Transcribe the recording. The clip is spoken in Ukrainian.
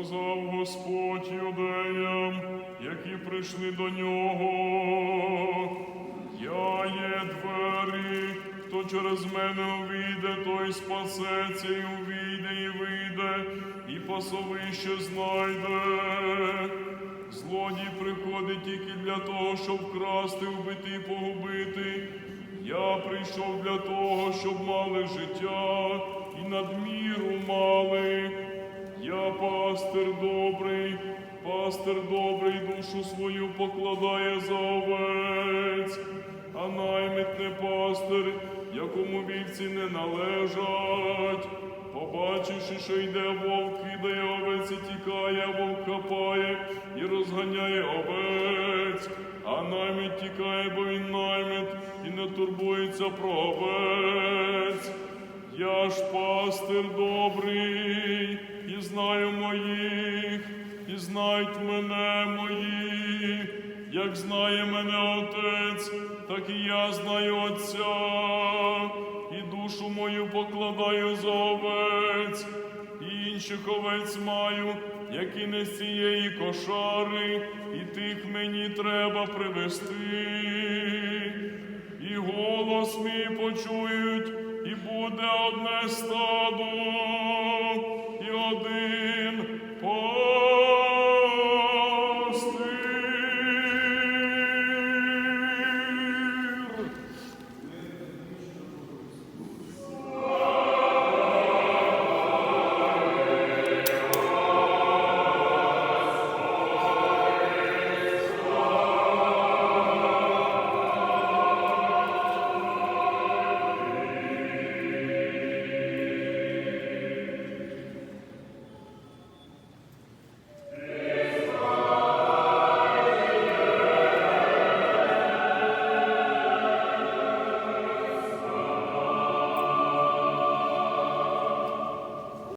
сказав Господь юдеям, які прийшли до нього. Я є двері, хто через мене увійде, той спасеться і увійде, і вийде, і пасовище знайде. Злодій приходить тільки для того, щоб вкрасти, вбити і погубити. Я прийшов для того, щоб мали життя і надміру мали. Я пастир добрий, пастир добрий душу свою покладає за овець, а наймит не пастир, якому вівці не належать. Побачивши, що йде вовк, кидає овець і тікає, вовк хапає і розганяє овець, а наймит тікає, бо він наймит, і не турбується про овець. Я ж пастир добрий, і знаю моїх, і знають мене мої, як знає мене Отець, так і я знаю Отця, і душу мою покладаю за овець, і інших овець маю, які не з цієї кошари, і тих мені треба привести і голос мій почують, і буде одне стадо,